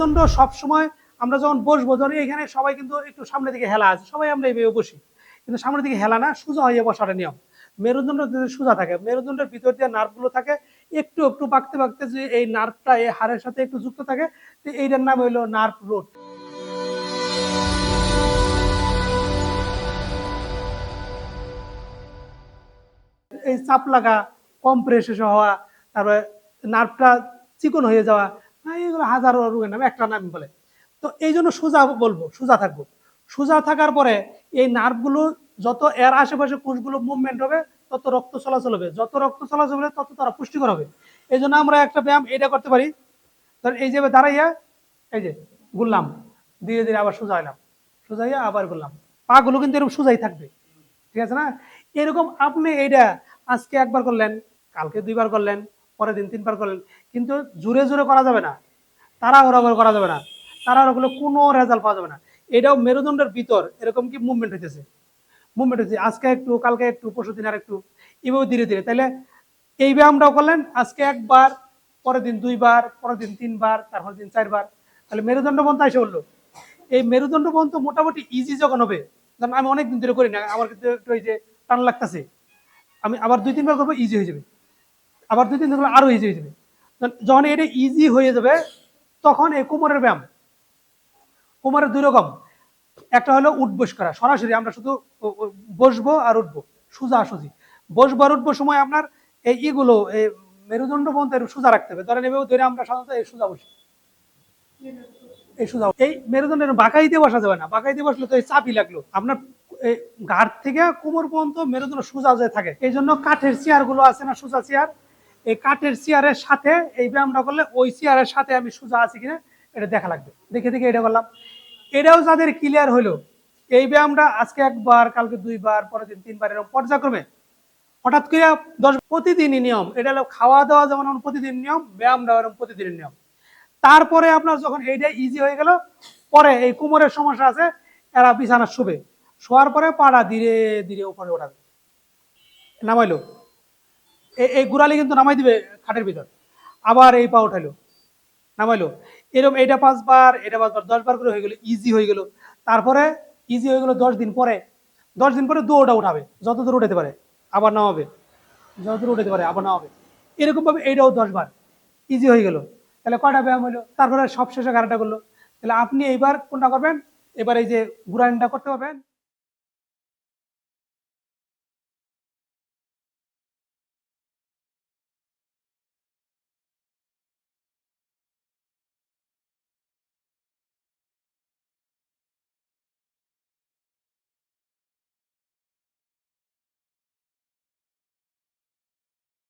মেরুদণ্ড সবসময় আমরা যখন বসবো, ধরি এখানে সবাই কিন্তু একটু সামনের দিকে হেলা আছে, সবাই আমরা এইভাবে বসি। কিন্তু সামনের দিকে হেলা না, সোজা হয়ে বসাটা নিয়ম। মেরুদণ্ড যদি সোজা থাকে, মেরুদণ্ডের ভিতর দিয়ে নার্ভগুলো থাকে, একটু একটু বাঁকতে বাঁকতে যে এই নার্ভটা, এই হাড়ের সাথে একটু যুক্ত থাকে, তো এইটার নাম হইল নার্ভ রোড এই চাপ লাগা কম প্রেশার হওয়া, তারপরে নার্ভটা চিকন হয়ে যাওয়া এগুলো হাজারো রোগের একটা নাম বলে। তো এই জন্য সোজা বলব, সোজা থাকব। সোজা থাকার পরে এই নার্ভগুলো, যত এর আশেপাশে কোষগুলো মুভমেন্ট হবে, তত রক্ত চলাচল হবে। যত রক্ত চলাচল হবে, তত তারা পুষ্টিকর হবে। এই জন্য আমরা একটা ব্যায়াম এটা করতে পারি। এই যে দাঁড়াইয়া, এই যে ঘুরলাম, ধীরে ধীরে আবার সোজা হইলাম। সোজা আবার ঘুরলাম। পাগুলো কিন্তু এরকম সোজাই থাকবে। ঠিক আছে না? এরকম আপনি এইটা আজকে একবার করলেন, কালকে দুইবার করলেন, পরের দিন তিনবার করলেন। কিন্তু জোরে জোরে করা যাবে না। তাড়াহুড়া করে করা যাবে না। তাড়াহুড়া করলে কোনো রেজাল্ট পাওয়া যাবে না। এটাও মেরুদণ্ডের ভিতর এরকম কি মুভমেন্ট হইতেছে? মুভমেন্ট হচ্ছে আজকে একটু, কালকে একটু, পরশু দিন আর একটু এভাবে ধীরে ধীরে। তাহলে এই ব্যায়ামটাও করলেন, আজকে একবার, পরের দিন দুইবার, পরের দিন তিনবার তারপর দিন চারবার। তাহলে মেরুদণ্ড বন্ধ এসে বলল এই মেরুদণ্ড বন্ধ মোটামুটি ইজি যখন হবে কারণ আমি অনেক দিন ধরে করি না, আমার কিন্তু একটু ওই যে টান লাগতেছে। আমি আবার দুই তিনবার করব ইজি হয়ে যাবে। আবার দুই তিন করলে আরও ইজি হয়ে যাবে। যখন এটা ইজি হয়ে যাবে, তখন এই কোমরের ব্যায়াম। কোমরের দুই রকম। একটা হলো উঠবস করা। সরাসরি আমরা শুধু বসবো আর উঠবো, সোজা সুজি। বসবো আর উঠবো সময় আপনার এই ইগুলো এই মেরুদণ্ড পর্যন্ত সোজা রাখতে হবে। ধরেন এভাবে ধরে আমরা সাধারণত এই সোজা বসি। এই সোজা এই মেরুদণ্ডের বাঁকাইতে বসা যাবে না। বাঁকাইতে বসলে তো এই চাপই লাগল। আপনার এই ঘাট থেকে কোমর পর্যন্ত মেরুদণ্ড সোজা যে থাকে। এই জন্য কাঠের চেয়ারগুলো আছে না, সোজা চেয়ার এই কাঠের চেয়ারের সাথে এই ব্যায়ামটা করলে ওই চেয়ারের সাথে আমি সোজা আছি কিনা এটা দেখা লাগবে। দেখে দেখে এটা করলাম। এটাও যাদের ক্লিয়ার হলো, এই ব্যায়ামটা আজকে একবার, কালকে দুইবার, পরের দিন তিনবার এরকম পর্যায়ক্রমে হঠাৎ করে দশ প্রতিদিনই নিয়ম, এটা হলো খাওয়া দাওয়া যেমন প্রতিদিন নিয়ম ব্যায়ামটা এরকম প্রতিদিনের নিয়ম। তারপরে আপনার যখন এইটা ইজি হয়ে গেল, পরে এই কোমরের সমস্যা আছে, এরা বিছানা শুবে। শোয়ার পরে পাড়া ধীরে ধীরে উপরে ওঠাবে। নামাইলো। এই- গুড়ালি কিন্তু নামাই দিবে খাটের ভিতর। আবার এই পা উঠাইলো। নামাইলো। এরকম এটা পাঁচবার এটা পাঁচবার দশ বার করে হয়ে গেলো ইজি হয়ে গেলো। তারপরে ইজি হয়ে গেলো দশ দিন পরে। দশ দিন পরে দৌড়টা উঠাবে, যত দূর উঠাতে পারে। আবার নামাবে। যত দূর উঠাতে পারে, আবার নামাবে। এরকম ভাবে এইটাও দশ বার ইজি হয়ে গেলো। তাহলে কয়টা ব্যায়াম হলো তারপরে সব শেষে গাড়িটা করল। তাহলে আপনি এইবার কোনটা করবেন? এবার এই যে ঘুরানটা করতে পারবেন।